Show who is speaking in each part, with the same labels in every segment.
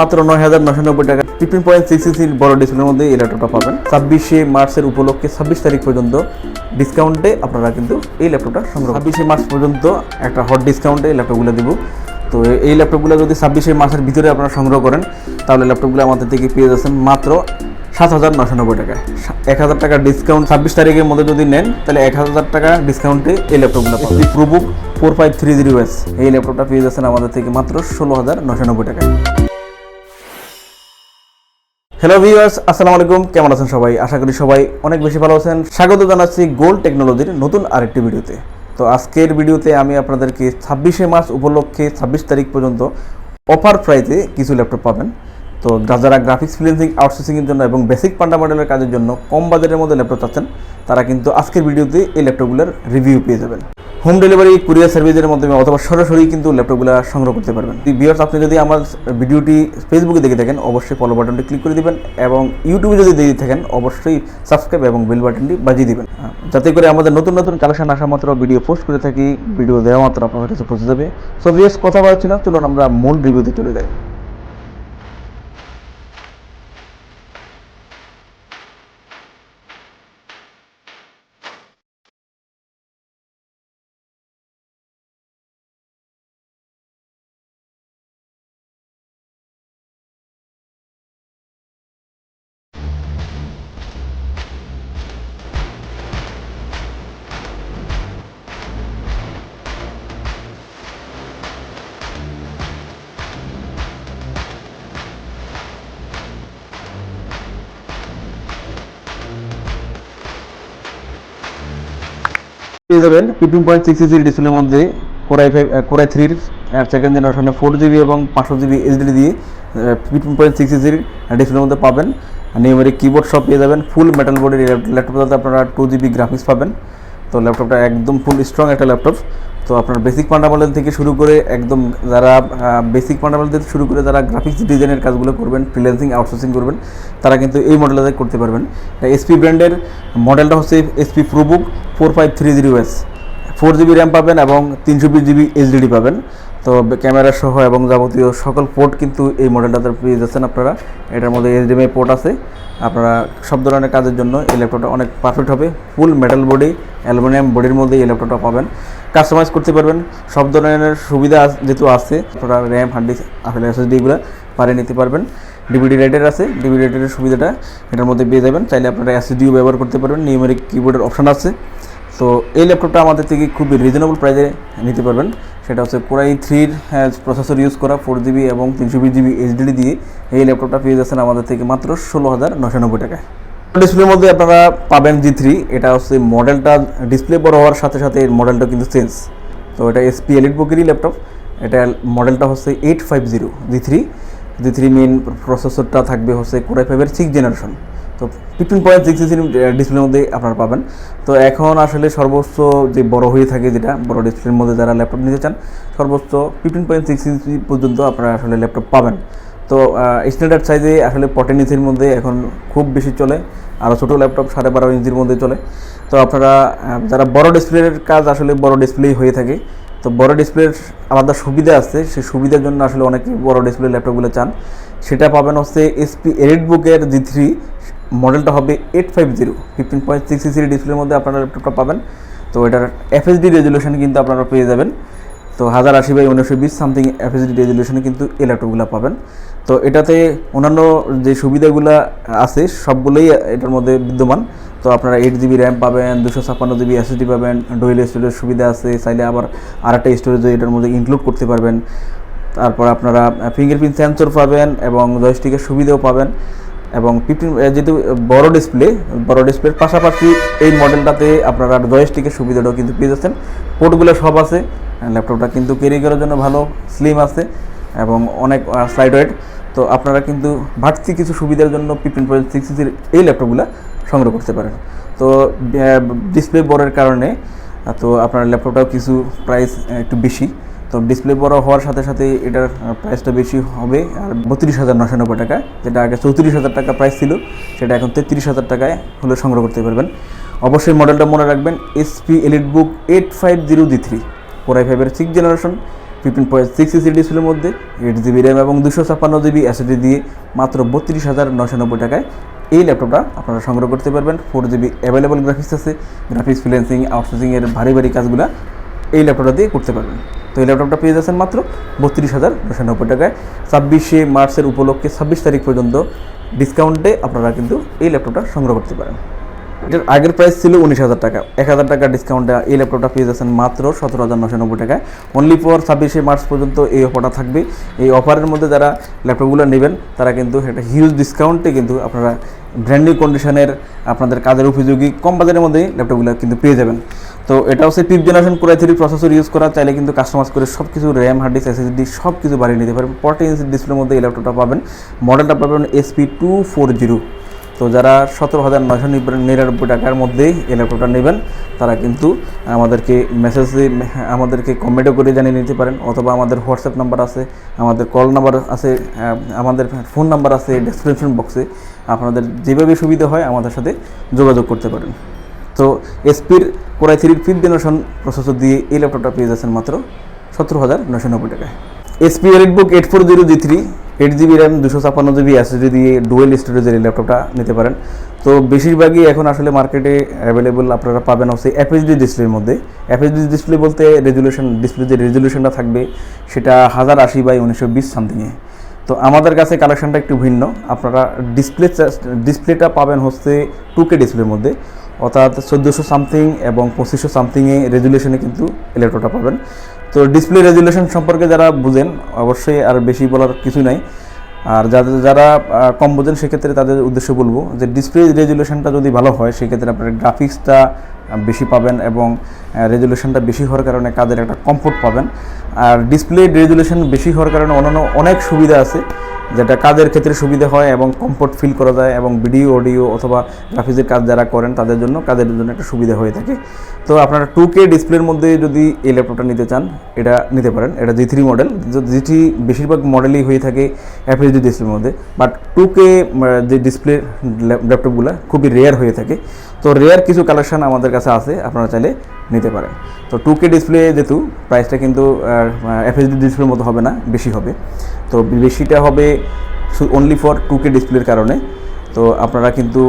Speaker 1: মাত্র নয় হাজার নশো নব্বই টাকা। ফিফটিন পয়েন্ট সিক্স সিসির বড় ডিসপ্লের মধ্যে এই ল্যাপটপটা পাবেন। ছাব্বিশে মার্চের উপলক্ষে ছাব্বিশ তারিখ পর্যন্ত ডিসকাউন্টে আপনারা কিন্তু এই ল্যাপটপটা সংগ্রহ ছাব্বিশে মার্চ পর্যন্ত একটা হট ডিসকাউন্টে এই ল্যাপটপগুলো দিব। তো এই ল্যাপটপগুলো যদি ছাব্বিশে মাসের ভিতরে আপনারা সংগ্রহ করেন তাহলে ল্যাপটপগুলো আমাদের থেকে পেয়ে যাচ্ছেন মাত্র সাত হাজার নশো নব্বই টাকা এক হাজার টাকা ডিসকাউন্ট ছাব্বিশ তারিখের মধ্যে যদি নেন তাহলে এক হাজার টাকা ডিসকাউন্টে এই ল্যাপটপগুলো পাবেন। ProBook four five three zero S এই ল্যাপটপটা পেয়ে যাচ্ছেন আমাদের থেকে মাত্র ষোলো হাজার নশো নব্বই টাকা হ্যালো ভিউয়ার্স আসসালামু আলাইকুম। কেমন আছেন সবাই? আশা করি সবাই অনেক বেশি ভালো আছেন। স্বাগত জানাচ্ছি গোল্ড টেকনোলজির নতুন আরেকটি ভিডিওতে। তো আজকের ভিডিওতে আমি আপনাদেরকে ছাব্বিশে মার্চ উপলক্ষে ছাব্বিশ তারিখ পর্যন্ত অফার প্রাইসে কিছু ল্যাপটপ পাবেন। তো যারা গ্রাফিক্স ফ্রিলেন্সিং আউটসোর্সিংয়ের জন্য এবং বেসিক ফান্ডামেন্টালের কাজের জন্য কম বাজেটের মধ্যে ল্যাপটপ চাচ্ছেন, তারা কিন্তু আজকের ভিডিওতে এই ল্যাপটপগুলোর রিভিউ পেয়ে যাবেন। হোম ডেলিভারি কুরিয়ার সার্ভিসের মাধ্যমে অথবা সরাসরি কিন্তু ল্যাপটপগুলো সংগ্রহ করতে পারবেন। বিয়ার্স আপনি যদি আমার ভিডিওটি ফেসবুকে দেখে থাকেন, অবশ্যই ফলো বাটনটি ক্লিক করে দিবেন এবং ইউটিউবে যদি দেখে থাকেন, অবশ্যই সাবস্ক্রাইব এবং বেল বাটনটি বাজিয়ে দিবেন। যাতে করে আমাদের নতুন নতুন কালেকশন আসা মাত্র ভিডিও পোস্ট করে থাকি ভিডিও দেওয়া মাত্র আপনার কাছে পৌঁছে যাবে। সো বিয়ার্স কথা বলছি না, চলুন আমরা মূল রিভিউতে চলে যাই। পেয়ে যাবেন। ফিফটিন পয়েন্ট সিক্স সিসির ডিসপ্লের মধ্যে core i five core i থ্রির সেকেন্ড জেনারেশনে ফোর জিবি এবং পাঁচশো জিবি এইচডি দিয়ে ফিফটিন পয়েন্ট সিক্স সিসির ডিসপ্লের মধ্যে পাবেন। নিউমারি কিবোর্ড সব পেয়ে যাবেন। ফুল মেটাল বডির ল্যাপটপটাতে আপনারা টু জিবি গ্রাফিক্স পাবেন। তো ল্যাপটপটা একদম ফুল স্ট্রং একটা ল্যাপটপ তো আপনার বেসিক ফান্ডামেন্টাল থেকে শুরু করে একদম যারা বেসিক ফান্ডামেন্টাল থেকে শুরু করে যারা গ্রাফিক্স ডিজাইনের কাজগুলো করবেন ফ্রিল্যান্সিং আউটসোর্সিং করবেন, তারা কিন্তু এই মডেলটাতে করতে পারবেন। এসপি ব্র্যান্ডের মডেলটা হচ্ছে HP ProBook four five three zero S four GB RAM পাবেন এবং তিনশো বিশ জিবি এইচডিডি পাবেন। তো ক্যামেরা সহ এবং যাবতীয় সকল পোর্ট কিন্তু এই মডেলটাতে পেয়ে যাচ্ছেন আপনারা। এটার মধ্যে এইচডিএমআই পোর্ট আছে। আপনারা সব ধরনের কাজের জন্য এই ল্যাপটপটা অনেক পারফেক্ট হবে। ফুল মেটাল বডি অ্যালুমিনিয়াম বডির মধ্যে এই ল্যাপটপটা পাবেন। কাস্টমাইজ করতে পারবেন। সব ধরনের সুবিধা যেহেতু আছে, আপনারা র্যাম হার্ড ডিস্ক আসলে এসএসডিগুলো পারে নিতে পারবেন। ডিভিডি রাইটার আছে। ডিভিডি রাইটারের সুবিধাটা এটার মধ্যে পেয়ে যাবেন। চাইলে আপনারা এসএসডিও ব্যবহার করতে পারবেন। নিউমেরিক কিবোর্ডের অপশান আছে। তো এই ল্যাপটপটা আমাদের থেকে খুবই রিজনেবল প্রাইসে নিতে পারবেন। সেটা হচ্ছে কোরাই থ্রির প্রসেসর ইউজ করা ফোর জিবি এবং তিনশো বিশ জিবি এইচডিডি দিয়ে এই ল্যাপটপটা পেয়ে যাচ্ছেন আমাদের থেকে মাত্র ষোলো হাজার নশো নব্বই টাকায়। ডিসপ্লের মধ্যে আপনারা পাবেন জি থ্রি এটা হচ্ছে মডেলটা ডিসপ্লে বড় হওয়ার সাথে সাথে এর মডেলটা কিন্তু চেঞ্জ তো এটা এসপি এলিট বুকেরই ল্যাপটপ এটা মডেলটা হচ্ছে eight five zero G three G three main প্রসেসরটা থাকবে হচ্ছে কোরাই ফাইভের সিক্স জেনারেশন তো ফিফটিন পয়েন্ট সিক্স ইঞ্চির ডিসপ্লের মধ্যে আপনারা পাবেন। তো এখন আসলে সর্বোচ্চ যে বড় হয়ে থাকে যেটা, বড় ডিসপ্লের মধ্যে যারা ল্যাপটপ নিতে চান, সর্বোচ্চ ফিফটিন পয়েন্ট সিক্স ইঞ্চি পর্যন্ত আপনারা আসলে ল্যাপটপ পাবেন। তো স্ট্যান্ডার্ড সাইজে আসলে পটেন ইঞ্চির মধ্যে এখন খুব বেশি চলে। আরও ছোটো ল্যাপটপ সাড়ে বারো ইঞ্চির মধ্যে চলে। তো আপনারা যারা বড় ডিসপ্লের কাজ আসলে বড় ডিসপ্লেই হয়ে থাকে, তো বড় ডিসপ্লের আলাদা সুবিধা আছে। সেই সুবিধার জন্য আসলে অনেকেই বড় ডিসপ্লে ল্যাপটপগুলো চান। সেটা পাবেন হচ্ছে এসপি এলিট বুকের জি থ্রি মডেলটা হবে eight five zero fifteen point six সিসির ডিসপ্লের মধ্যে আপনারা ল্যাপটপটা পাবেন। তো এটার এফএসডি রেজলিউশন কিন্তু আপনারা পেয়ে যাবেন। তো হাজার আশি বাই উনিশশো বিশ সামথিং এফএসডি রেজলিউশনে কিন্তু এই ল্যাপটপগুলো পাবেন। তো এটাতে অন্যান্য যে সুবিধাগুলো আছে, সবগুলোই এটার মধ্যে বিদ্যমান। তো আপনারা এইট জিবি র্যাম পাবেন, দুশো ছাপ্পান্ন জিবি এসএসডি পাবেন ডোয়েল স্টোরেজ সুবিধা আছে, চাইলে আবার আরেকটা স্টোরেজও এটার মধ্যে ইনক্লুড করতে পারবেন। তারপর আপনারা ফিঙ্গারপ্রিন্ট সেন্সর পাবেন এবং জয়স্টিকের সুবিধাও পাবেন। এবং ফিফটিন যেহেতু বড় ডিসপ্লে বড় ডিসপ্লের পাশাপাশি এই মডেলটাতে আপনারা জয়স্টিকের সুবিধাটাও কিন্তু পেয়ে যাচ্ছেন। পোর্টগুলো সব আছে ল্যাপটপটা কিন্তু ক্যারি করার জন্য ভালো স্লিম আছে এবং অনেক স্লাইড ওয়েট তো আপনারা কিন্তু বাড়তি কিছু সুবিধার জন্য ফিফটিন পয়েন্ট সিক্স সিসির এই ল্যাপটপগুলো সংগ্রহ করতে পারেন। তো ডিসপ্লে বড়ের কারণে তো আপনার ল্যাপটপটাও কিছু প্রাইস একটু বেশি। তো ডিসপ্লে বড় হওয়ার সাথে সাথে এটার প্রাইসটা বেশি হবে। আর বত্রিশ হাজার নশো নব্বই টাকা, যেটা আগে চৌত্রিশ হাজার টাকা প্রাইস ছিল, সেটা এখন তেত্রিশ হাজার টাকায় হলে সংগ্রহ করতে পারবেন। অবশ্যই মডেলটা মনে রাখবেন HP EliteBook eight five zero D three four i ফাইভের six generation fifteen point six EC ডিসপ্লের মধ্যে এইট জিবি র্যাম এবং দুশো ছাপ্পান্ন জিবি এসএসডি দিয়ে মাত্র বত্রিশ হাজার নশো নব্বই টাকায় এই ল্যাপটপটা আপনারা সংগ্রহ করতে পারবেন। ফোর জিবি অ্যাভেলেবল গ্রাফিক্স আছে গ্রাফিক্স ফ্রিল্যান্সিং আউটসোর্সিংয়ের ভারী ভারী কাজগুলো। এই ল্যাপটপটা দিয়ে করতে পারবেন। তো এই ল্যাপটপটা পেয়ে যাচ্ছেন মাত্র বত্রিশ হাজার নশো নব্বই টাকায়। ছাব্বিশে মার্চের উপলক্ষে ছাব্বিশ তারিখ পর্যন্ত ডিসকাউন্টে আপনারা কিন্তু এই ল্যাপটপটা সংগ্রহ করতে পারেন। এটার আগের প্রাইস ছিল উনিশ হাজার টাকা। এক হাজার টাকা ডিসকাউন্টে এই ল্যাপটপটা পেয়ে যাচ্ছেন মাত্র সতেরো হাজার নশো নব্বই টাকায়। অনলি ফর ছাব্বিশে মার্চ পর্যন্ত এই অফারটা থাকবে। এই অফারের মধ্যে যারা ল্যাপটপগুলো নেবেন, তারা কিন্তু একটা হিউজ ডিসকাউন্টে কিন্তু আপনারা ব্র্যান্ড নিউ কন্ডিশনের আপনাদের কাজের উপযোগী কম বাজারের মধ্যেই ল্যাপটপগুলো কিন্তু পেয়ে যাবেন। তো এটা হচ্ছে fifth generation core i three processor use করা, চাইলে কিন্তু কাস্টমাইজ করে সব কিছু র্যাম হার্ড ডিস্ক এসএসডি সব কিছু বাড়িয়ে নিতে পারবেন ফর্টি ইঞ্চি ডিসপ্লের মধ্যে এই ল্যাপটপটা পাবেন। মডেলটা পাবেন এসপি টু ফোর জিরো তো যারা সতেরো হাজার নয়শো নিরানব্বই টাকার মধ্যেই এই ল্যাপটপটা নেবেন, তারা কিন্তু আমাদেরকে মেসেজ আমাদেরকে কমেন্টও করে জানিয়ে নিতে পারেন, অথবা আমাদের হোয়াটসঅ্যাপ নাম্বার আছে, আমাদের কল নাম্বার আছে আমাদের ফোন নাম্বার আছে ডেসক্রিপশন বক্সে আপনাদের যেভাবে সুবিধা হয় আমাদের সাথে যোগাযোগ করতে পারেন। তো এসপির কোরাই থ্রির ফিফথ জেনারেশন প্রসেসর দিয়ে এই ল্যাপটপটা পেয়ে যাচ্ছেন মাত্র সতেরো হাজার নশো নব্বই টাকায়। HP EliteBook eight four zero G three eight GB RAM দুশো ছাপ্পান্ন জিবি এসএসডি দিয়ে ডুয়েল স্টোরেজের এই ল্যাপটপটা নিতে পারেন। তো বেশিরভাগই এখন আসলে মার্কেটে অ্যাভেলেবল আপনারা পাবেন হচ্ছে এফএসডি ডিসপ্লের মধ্যে। এফএসডি ডিসপ্লে বলতে রেজুলেশন ডিসপ্লে যে রেজুলেশনটা থাকবে, সেটা হাজার আশি বাই উনিশশো বিশ সামথিংয়ে তো আমাদের কাছে কালেকশনটা একটু ভিন্ন। আপনারা ডিসপ্লে ডিসপ্লেটা পাবেন হচ্ছে টু কে ডিসপ্লের মধ্যে। অর্থাৎ চোদ্দোশো সামথিং এবং পঁচিশশো সামথিংয়ে রেজুলেশনে কিন্তু ল্যাপটপটা পাবেন। তো ডিসপ্লে রেজুলেশন সম্পর্কে যারা বুঝেন, অবশ্যই আর বেশি বলার কিছু নাই। আর যাদের যারা কম বোঝেন, সেক্ষেত্রে তাদের উদ্দেশ্যে বলব যে ডিসপ্লে রেজুলেশনটা যদি ভালো হয়, সেক্ষেত্রে আপনার গ্রাফিক্সটা বেশি পাবেন এবং রেজুলেশনটা বেশি হওয়ার কারণে কাজের একটা কমফোর্ট পাবেন। আর ডিসপ্লে রেজুলেশন বেশি হওয়ার কারণে অন্যান্য অনেক সুবিধা আছে। যেটা কাজের ক্ষেত্রে সুবিধা হয় এবং কমফোর্ট ফিল করা যায় এবং ভিডিও অডিও অথবা গ্রাফিক্সের কাজ যারা করেন, তাদের জন্য, কাজের জন্য একটা সুবিধা হয়ে থাকে। তো আপনারা টু কে ডিসপ্লের মধ্যে যদি এই ল্যাপটপটা নিতে চান, এটা নিতে পারেন। এটা G three model G three বেশিরভাগ মডেলই হয়ে থাকে এফএসডি ডিসপ্লের মধ্যে। বাট টু কে যে ডিসপ্লে ল্যাপটপগুলো খুবই রেয়ার হয়ে থাকে। তো রেয়ার কিছু কালেকশন আমাদের কাছে আছে। আপনারা চাইলে নিতে পারেন তো টু কে ডিসপ্লে যেহেতু প্রাইসটা কিন্তু এফএসডি ডিসপ্লের মতো হবে না, বেশি হবে। তো বেশিটা হবে অনলি ফর টু কে ডিসপ্লের কারণে। তো আপনারা কিন্তু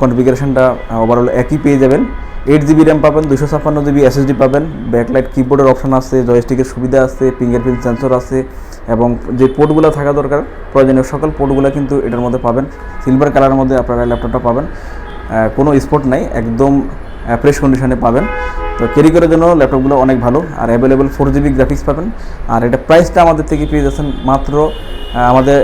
Speaker 1: কনফিগারেশনটা ওভারঅল একই পেয়ে যাবেন। এইট জিবি র্যাম পাবেন দুশো ছাপ্পান্ন জিবি এসএসডি পাবেন। ব্যাকলাইট কিবোর্ডের অপশন আছে জয়স্টিকের সুবিধা আছে ফিঙ্গারপ্রিন্ট সেন্সর আছে, এবং যে পোর্টগুলো থাকা দরকার, প্রয়োজনীয় সকল পোর্টগুলো কিন্তু এটার মধ্যে পাবেন। সিলভার কালারের মধ্যে আপনারা ল্যাপটপটা পাবেন। কোনো স্পট নাই, একদম ফ্রেশ কন্ডিশনে পাবেন। তো ক্যারি করার জন্য ল্যাপটপগুলো অনেক ভালো। আর অ্যাভেলেবেল ফোর জিবি গ্রাফিক্স পাবেন। আর এটা প্রাইসটা আমাদের থেকে পেয়ে যাচ্ছেন মাত্র আমাদের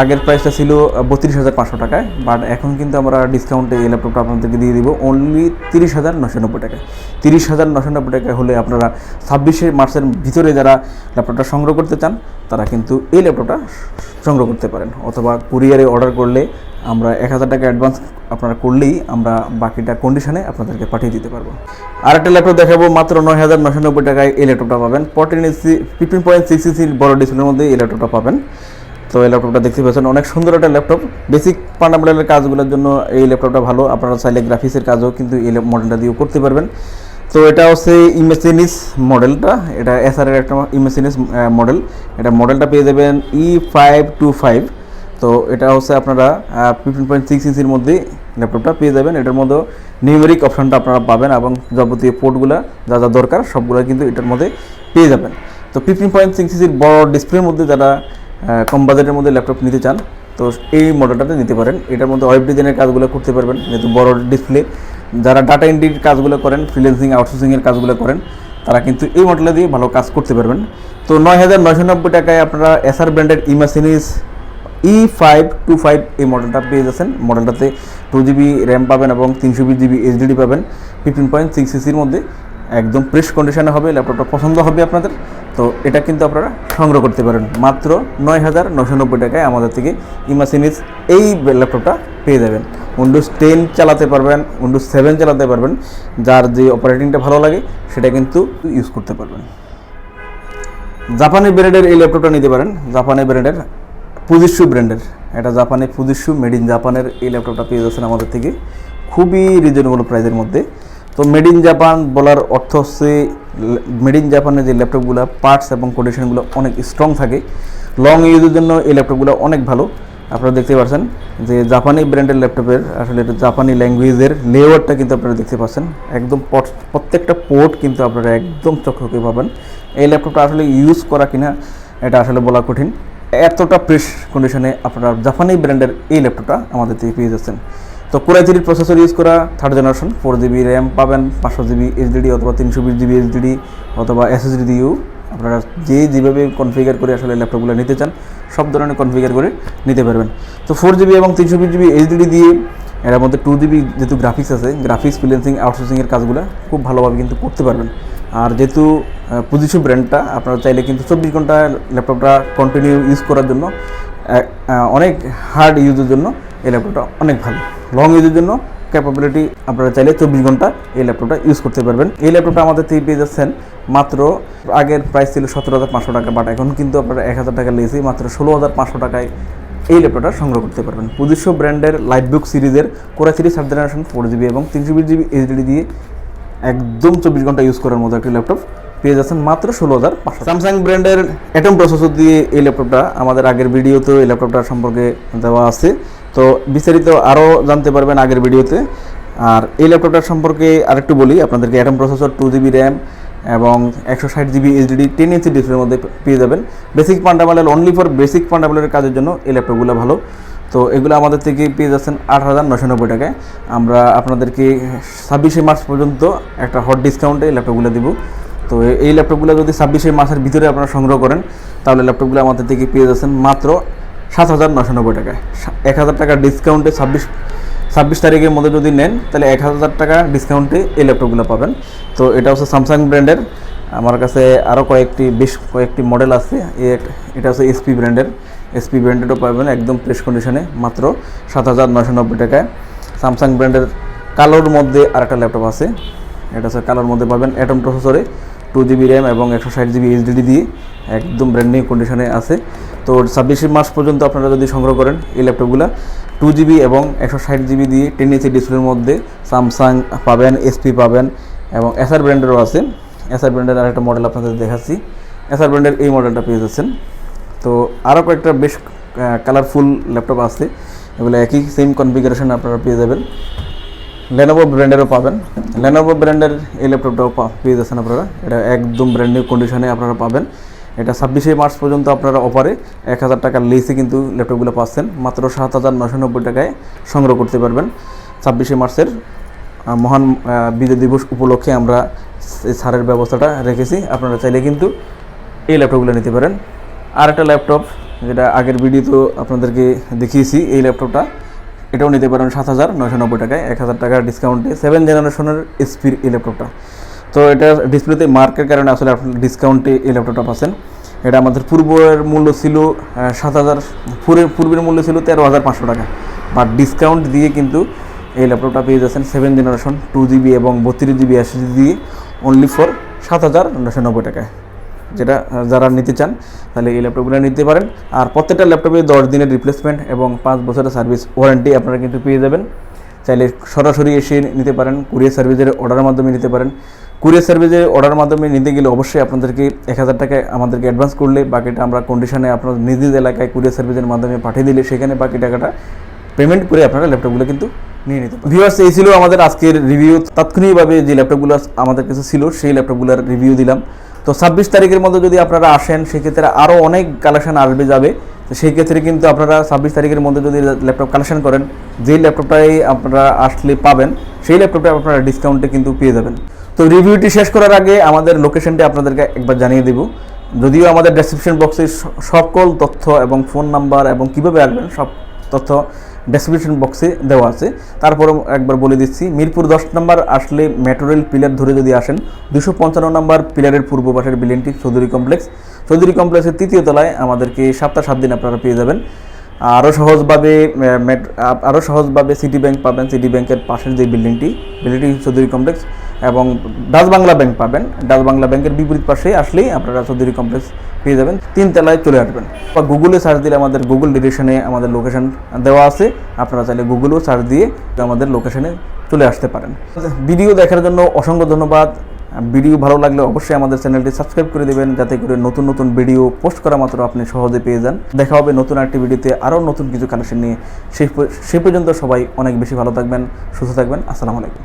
Speaker 1: আগের প্রাইসটা ছিল বত্রিশ হাজার পাঁচশো টাকায়। বাট এখন কিন্তু আমরা ডিসকাউন্টে এই ল্যাপটপটা আপনাদেরকে দিয়ে দিব অনলি তিরিশ হাজার নশো নব্বই টাকায়। তিরিশ হাজার নশো নব্বই টাকা হলে আপনারা ছাব্বিশে মার্চের ভিতরে যারা ল্যাপটপটা সংগ্রহ করতে চান, তারা কিন্তু এই ল্যাপটপটা সংগ্রহ করতে পারেন। অথবা কুরিয়ারে অর্ডার করলে আমরা এক হাজার টাকা অ্যাডভান্স আপনারা করলেই আমরা বাকিটা কন্ডিশনে আপনাদেরকে পাঠিয়ে দিতে পারব। আর একটা ল্যাপটপ দেখাবো মাত্র নয় হাজার নশো নব্বই টাকায় এই ল্যাপটপটা পাবেন। Fourteen inch fifteen point six ইঞ্চির বড় ডিসপ্লের মধ্যে এই ল্যাপটপটা পাবেন। তো এই ল্যাপটপটা দেখতে পাচ্ছেন, অনেক সুন্দর একটা ল্যাপটপ। বেসিক ফান্ডামেন্টালের কাজগুলোর জন্য এই ল্যাপটপটা ভালো। আপনারা চাইলে গ্রাফিক্সের কাজও কিন্তু এই মডেলটা দিয়েও করতে পারবেন। তো এটা হচ্ছে ইমেসিনিস মডেলটা এটা এসআরের একটা ইমেসিনিস মডেল এটা মডেলটা পেয়ে যাবেন ই ফাইভ টু ফাইভ তো এটা হচ্ছে আপনারা ফিফটিন পয়েন্ট সিক্স ইঞ্চির মধ্যে ল্যাপটপটা পেয়ে যাবেন। এটার মধ্যে নিউমেরিক অপশনটা আপনারা পাবেন এবং যাবতীয় পোর্টগুলো যা যা দরকার সবগুলো কিন্তু এটার মধ্যে পেয়ে যাবেন। তো ফিফটিন পয়েন্ট সিক্স ইঞ্চির বড় ডিসপ্লের মধ্যে যারা কম বাজেটের মধ্যে ল্যাপটপ নিতে চান, তো এই মডেলটাতে নিতে পারেন। এটার মধ্যে ওয়েব ডিজাইনের কাজগুলো করতে পারবেন, যেহেতু বড় ডিসপ্লে যারা ডাটা এন্ট্রির কাজগুলো করেন ফ্রিল্যান্সিং আউটসোর্সিংয়ের কাজগুলো করেন, তারা কিন্তু এই মডেলটা দিয়ে ভালো কাজ করতে পারবেন। তো নয় হাজার নয়শো নব্বই টাকায় আপনারা এসআর ব্র্যান্ডের eMachines E five two five এই মডেলটা পেয়ে যাচ্ছেন। মডেলটাতে টু জিবি র্যাম পাবেন এবং তিনশো বিশ জিবি এইচডিডি পাবেন। ফিফটিন পয়েন্ট সিক্স সিসির মধ্যে একদম ফ্রেশ কন্ডিশনে হবে ল্যাপটপটা পছন্দ হবে আপনাদের। তো এটা কিন্তু আপনারা সংগ্রহ করতে পারেন। মাত্র নয় হাজার নশো নব্বই টাকায় আমাদের থেকে ইমাসিনিস এই ল্যাপটপটা পেয়ে যাবেন। উইন্ডোজ টেন চালাতে পারবেন উইন্ডোজ সেভেন চালাতে পারবেন। যার যে অপারেটিংটা ভালো লাগে, সেটা কিন্তু ইউজ করতে পারবেন। জাপানি ব্র্যান্ডের এই ল্যাপটপটা নিতে পারেন। জাপানি ব্র্যান্ডের ফুজিশু ব্র্যান্ডের এটা জাপানে ফুজিশু মেড ইন জাপানের এই ল্যাপটপটা পেয়ে যাচ্ছেন আমাদের থেকে। খুবই রিজনেবল প্রাইসের মধ্যে। তো মেড ইন জাপান বলার অর্থ হচ্ছে মেড ইন জাপানের যে ল্যাপটপগুলো পার্টস এবং কন্ডিশনগুলো অনেক স্ট্রং থাকে। লং ইউজের জন্য এই ল্যাপটপগুলো অনেক ভালো। আপনারা দেখতে পাচ্ছেন যে জাপানি ব্র্যান্ডের ল্যাপটপের আসলে জাপানি ল্যাঙ্গুয়েজের লেওয়ারটা কিন্তু আপনারা দেখতে পাচ্ছেন। একদম প্রত্যেকটা পোর্ট কিন্তু আপনারা একদম চকচকে পাবেন। এই ল্যাপটপটা আসলে ইউজ করা কিনা, এটা আসলে বলা কঠিন। এতটা প্রেস কন্ডিশনে আপনারা জাপানি ব্র্যান্ডের এই ল্যাপটপটা আমাদের থেকে পেয়ে যাচ্ছেন। তো কোরাই থ্রির প্রসেসর ইউজ করা third generation four GB RAM পাবেন, পাঁচশো জিবি এইচডিডি অথবা তিনশো বিশ জিবি এইচডিডি অথবা এসএসডি দিয়েও আপনারা যে যেভাবে কনফিগার করে আসলে ল্যাপটপগুলো নিতে চান, সব ধরনের কনফিগার করে নিতে পারবেন। তো ফোর জিবি এবং তিনশো বিশ জিবি এইচডিডি দিয়ে এর মধ্যে টু জিবি যেহেতু গ্রাফিক্স আছে গ্রাফিক্স ফ্রিল্যান্সিং আউটসোর্সিংয়ের কাজগুলো খুব ভালোভাবে কিন্তু করতে পারবেন। আর যেহেতু পুজিশু ব্র্যান্ডটা আপনারা চাইলে কিন্তু চব্বিশ ঘণ্টা ল্যাপটপটা কন্টিনিউ ইউজ করার জন্য অনেক হার্ড ইউজের জন্য এই ল্যাপটপটা অনেক ভালো। লং ইউজের জন্য ক্যাপাবিলিটি আপনারা চাইলে চব্বিশ ঘণ্টা এই ল্যাপটপটা ইউজ করতে পারবেন। এই ল্যাপটপটা আমাদের থেকে পেয়ে যাচ্ছেন মাত্র আগের প্রাইস ছিল সতেরো হাজার পাঁচশো টাকা বাট এখন কিন্তু আপনারা এক হাজার টাকা লেগেছে, মাত্র ষোলো হাজার পাঁচশো টাকায় এই ল্যাপটপটা সংগ্রহ করতে পারবেন। পুজিশো ব্র্যান্ডের লাইটবুক সিরিজের কোরা থ্রি সাব জেনারেশন ফোর জিবি এবং তিনশো বিশ জিবি এইচডি দিয়ে একদম চব্বিশ ঘণ্টা ইউজ করার মতো একটি ল্যাপটপ পেয়ে যাচ্ছেন মাত্র ষোলো হাজার পাঁচশো স্যামসাং ব্র্যান্ডের অ্যাটম প্রসেসর দিয়ে এই ল্যাপটপটা আমাদের আগের ভিডিওতেও এই ল্যাপটপটা সম্পর্কে দেওয়া আছে। তো বিস্তারিত আরও জানতে পারবেন আগের ভিডিওতে। আর এই ল্যাপটপটার সম্পর্কে আরেকটু বলি আপনাদেরকে atom processor two GB RAM এবং একশো ষাট জিবি এইচডিডি টেন ইঞ্চি ডিসপ্লের মধ্যে পেয়ে যাবেন। Basic fundamental only for basic ফান্ডামেন্টালের কাজের জন্য এই ল্যাপটপগুলো ভালো। তো এগুলো আমাদের থেকে পেয়ে যাচ্ছেন আট হাজার নশো নব্বই টাকায়। আমরা আপনাদেরকে ছাব্বিশে মার্চ পর্যন্ত একটা হট ডিসকাউন্টে এই ল্যাপটপগুলো দিব। তো এই ল্যাপটপগুলো যদি ছাব্বিশে মাসের ভিতরে আপনারা সংগ্রহ করেন, তাহলে ল্যাপটপগুলো আমাদের থেকে পেয়ে যাচ্ছেন মাত্র সাত হাজার নশো নব্বই টাকায়। এক হাজার টাকা ডিসকাউন্টে ছাব্বিশ ছাব্বিশ তারিখের মধ্যে যদি নেন, তাহলে এক হাজার টাকা ডিসকাউন্টে এই ল্যাপটপগুলো পাবেন। তো এটা হচ্ছে স্যামসাং ব্র্যান্ডের আমার কাছে আরও কয়েকটি, বেশ কয়েকটি মডেল আছে। এটা হচ্ছে এসপি ব্র্যান্ডের এসপি ব্র্যান্ডেডও পাবেন একদম প্রেস কন্ডিশনে মাত্র সাত হাজার নশো নব্বই টাকায়। স্যামসাং ব্র্যান্ডের কালোর মধ্যে আর একটা ল্যাপটপ আছে। এটা হচ্ছে কালোর মধ্যে পাবেন অ্যাটম প্রসেসরে টু জিবি র্যাম এবং একশো ষাট জিবি এইচডিডি দিয়ে একদম ব্র্যান্ড নিউ কন্ডিশনে আছে। তো ছাব্বিশে মাস পর্যন্ত আপনারা যদি সংগ্রহ করেন এই ল্যাপটপগুলো টু জিবি এবং একশো ষাট জিবি দিয়ে টেন ইঞ্চি ডিসপ্লের মধ্যে স্যামসাং পাবেন এসপি পাবেন এবং এসআর ব্র্যান্ডেরও আছে। এসআর ব্র্যান্ডের আরেকটা মডেল আপনাদের দেখাচ্ছি। এসআর ব্র্যান্ডের এই মডেলটা পেয়ে যাচ্ছেন। তো আরও কয়েকটা বেশ কালারফুল ল্যাপটপ আছে। এগুলো একই সেম কনফিগারেশন আপনারা পেয়ে যাবেন। লেনোভো ব্র্যান্ডেরও পাবেন। লেনোভো ব্র্যান্ডের এই ল্যাপটপটাও পেয়ে যাচ্ছেন আপনারা। এটা একদম ব্র্যান্ড নিউ কন্ডিশনে আপনারা পাবেন। এটা ছাব্বিশে মার্চ পর্যন্ত আপনারা অফারে এক হাজার টাকার লিসে কিন্তু ল্যাপটপগুলো পাচ্ছেন। মাত্র সাত হাজার নশো নব্বই টাকায় সংগ্রহ করতে পারবেন। ছাব্বিশে মার্চের মহান বিজয় দিবস উপলক্ষে আমরা ছাড়ের ব্যবস্থাটা রেখেছি। আপনারা চাইলে কিন্তু এই ল্যাপটপগুলো নিতে পারেন। আর একটা ল্যাপটপ যেটা আগের ভিডিও আপনাদেরকে দেখিয়েছি, এই ল্যাপটপটা এটাও নিতে পারেন সাত হাজার নয়শো নব্বই টাকায়, এক হাজার টাকার ডিসকাউন্টে সেভেন জেনারেশনের এসপির এই ল্যাপটপটা তো এটা ডিসপ্লেতে মার্কের কারণে আসলে আপনি ডিসকাউন্টে এই ল্যাপটপটা পাচ্ছেন। এটা আমাদের পূর্বের মূল্য ছিল সাত হাজার পূর্বের পূর্বের মূল্য ছিল তেরো হাজার পাঁচশো টাকা। বাট ডিসকাউন্ট দিয়ে কিন্তু এই ল্যাপটপটা পেয়ে যাচ্ছেন সেভেন জেনারেশন টু জিবি এবং বত্রিশ জিবি এসএসডি দিয়ে অনলি ফর সাত হাজার নশো নব্বই টাকায়। যেটা যারা নিতে চান, তাহলে এই ল্যাপটপগুলো নিতে পারেন। আর প্রত্যেকটা ল্যাপটপে দশ দিনের রিপ্লেসমেন্ট এবং পাঁচ বছরের সার্ভিস ওয়ারেন্টি আপনারা কিন্তু পেয়ে যাবেন। চাইলে সরাসরি এসে নিতে পারেন কুরিয়ার সার্ভিসের অর্ডারের মাধ্যমে নিতে পারেন। কুরিয়ার সার্ভিসের অর্ডারের মাধ্যমে নিতে গেলে অবশ্যই আপনাদেরকে এক হাজার টাকায় আমাদেরকে অ্যাডভান্স করলে বাকিটা আমরা কন্ডিশনে আপনার নিজ নিজ এলাকায় কুরিয়ার সার্ভিসের মাধ্যমে পাঠিয়ে দিলে সেখানে বাকি টাকাটা পেমেন্ট করে আপনারা ল্যাপটপগুলো কিন্তু নিয়ে নিতে পারেন। ভিউয়ার্স এই ছিল আমাদের আজকের রিভিউ তাৎক্ষণিকভাবে যে ল্যাপটপগুলো আমাদের কাছে ছিল, সেই ল্যাপটপগুলোর রিভিউ দিলাম। তো ছাব্বিশ তারিখের মধ্যে যদি আপনারা আসেন, সেক্ষেত্রে আরও অনেক কালেকশন আসবে যাবে। তো সেই ক্ষেত্রে কিন্তু আপনারা ছাব্বিশ তারিখের মধ্যে যদি ল্যাপটপ কালেকশন করেন, যেই ল্যাপটপটাই আপনারা আসলে পাবেন, সেই ল্যাপটপটা আপনারা ডিসকাউন্টে কিন্তু পেয়ে যাবেন। তো রিভিউটি শেষ করার আগে আমাদের লোকেশনটি আপনাদেরকে একবার জানিয়ে দেব। যদিও আমাদের ডেসক্রিপশন বক্সে সকল তথ্য এবং ফোন নাম্বার এবং কীভাবে আসবেন, সব তথ্য ডেসক্রিপশন বক্সে দেওয়া আছে। তারপরে একবার বলে দিচ্ছি, মিরপুর দশ নম্বর আসলে মেট্রো পিলার ধরে যদি আসেন, দুশো পঞ্চান্ন নম্বর পিলারের পূর্ব পাশের বিল্ডিংটি চৌধুরী কমপ্লেক্স। চৌধুরী কমপ্লেক্সের তৃতীয় তলায় আমাদেরকে সপ্তাহ সাত দিন আপনারা পেয়ে যাবেন। আরও সহজভাবে আরও সহজভাবে সিটি ব্যাংক পাবেন। সিটি ব্যাংকের পাশের যে বিল্ডিংটি বিল্ডিংটি চৌধুরী কমপ্লেক্স। এবং ডাচ বাংলা ব্যাংক পাবেন। ডাচ বাংলা ব্যাংকের বিপরীত পাশে আসলেই আপনারা চৌধুরী কমপ্লেক্স পেয়ে যাবেন। তিন তলায় চলে আসবেন। বা গুগলে সার্চ দিলে আমাদের গুগল ডিরেকশনে আমাদের লোকেশন দেওয়া আছে। আপনারা চাইলে গুগলেও সার্চ দিয়ে আমাদের লোকেশনে চলে আসতে পারেন। ভিডিও দেখার জন্য অসংখ্য ধন্যবাদ। ভিডিও ভালো লাগলে অবশ্যই আমাদের চ্যানেলটি সাবস্ক্রাইব করে দেবেন, যাতে করে নতুন নতুন ভিডিও পোস্ট করা মাত্র আপনি সহজে পেয়ে যান। দেখা হবে নতুন একটি ভিডিওতে আরও নতুন কিছু কালেকশন নিয়ে। সেই পর্যন্ত সবাই অনেক বেশি ভালো থাকবেন, সুস্থ থাকবেন। আসসালামু আলাইকুম।